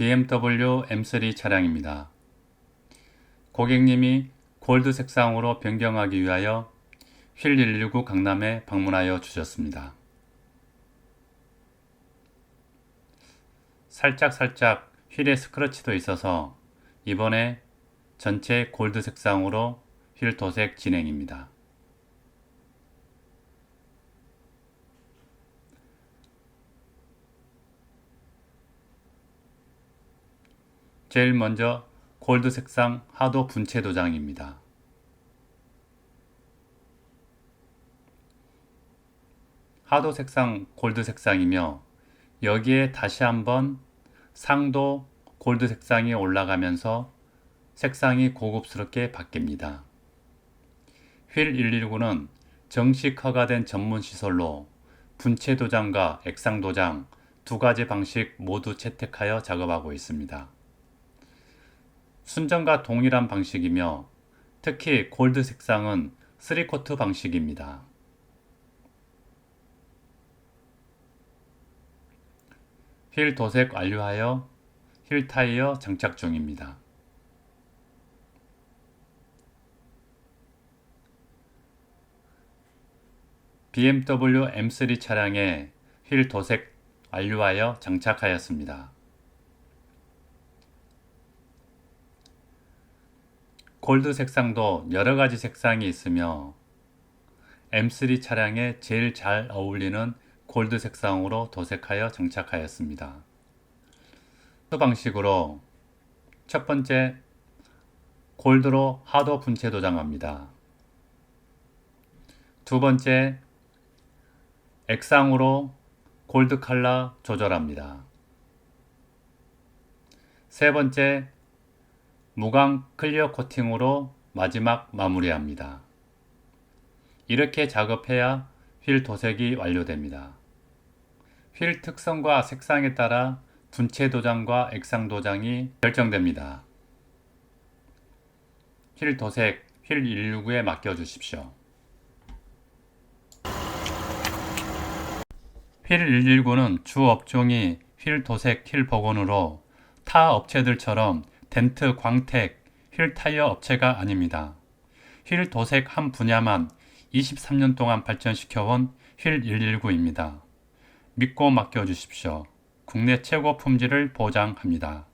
BMW M3 차량입니다. 고객님이 골드 색상으로 변경하기 위하여 휠 119 강남에 방문하여 주셨습니다. 살짝 살짝 휠에 스크래치도 있어서 이번에 전체 골드 색상으로 휠 도색 진행입니다. 제일 먼저 골드 색상 하도 분체 도장입니다. 하도 색상 골드 색상이며 여기에 다시 한번 상도 골드 색상이 올라가면서 색상이 고급스럽게 바뀝니다. 휠 119는 정식 허가된 전문 시설로 분체 도장과 액상 도장 두 가지 방식 모두 채택하여 작업하고 있습니다. 순정과 동일한 방식이며 특히 골드 색상은 3코트 방식입니다. 휠 도색 완료하여 휠 타이어 장착 중입니다. BMW M3 차량에 휠 도색 완료하여 장착하였습니다. 골드 색상도 여러 가지 색상이 있으며 M3 차량에 제일 잘 어울리는 골드 색상으로 도색하여 장착하였습니다. 그 방식으로 첫 번째 골드로 하도 분체 도장합니다. 두 번째 액상으로 골드 컬러 조절합니다. 세 번째 무광 클리어 코팅으로 마지막 마무리합니다. 이렇게 작업해야 휠 도색이 완료됩니다. 휠 특성과 색상에 따라 분체 도장과 액상 도장이 결정됩니다. 휠 도색 휠 119에 맡겨 주십시오. 휠 119는 주 업종이 휠 도색 휠 복원으로 타 업체들처럼 덴트 광택 휠 타이어 업체가 아닙니다. 휠 도색 한 분야만 23년 동안 발전시켜온 휠 119입니다. 믿고 맡겨주십시오. 국내 최고 품질을 보장합니다.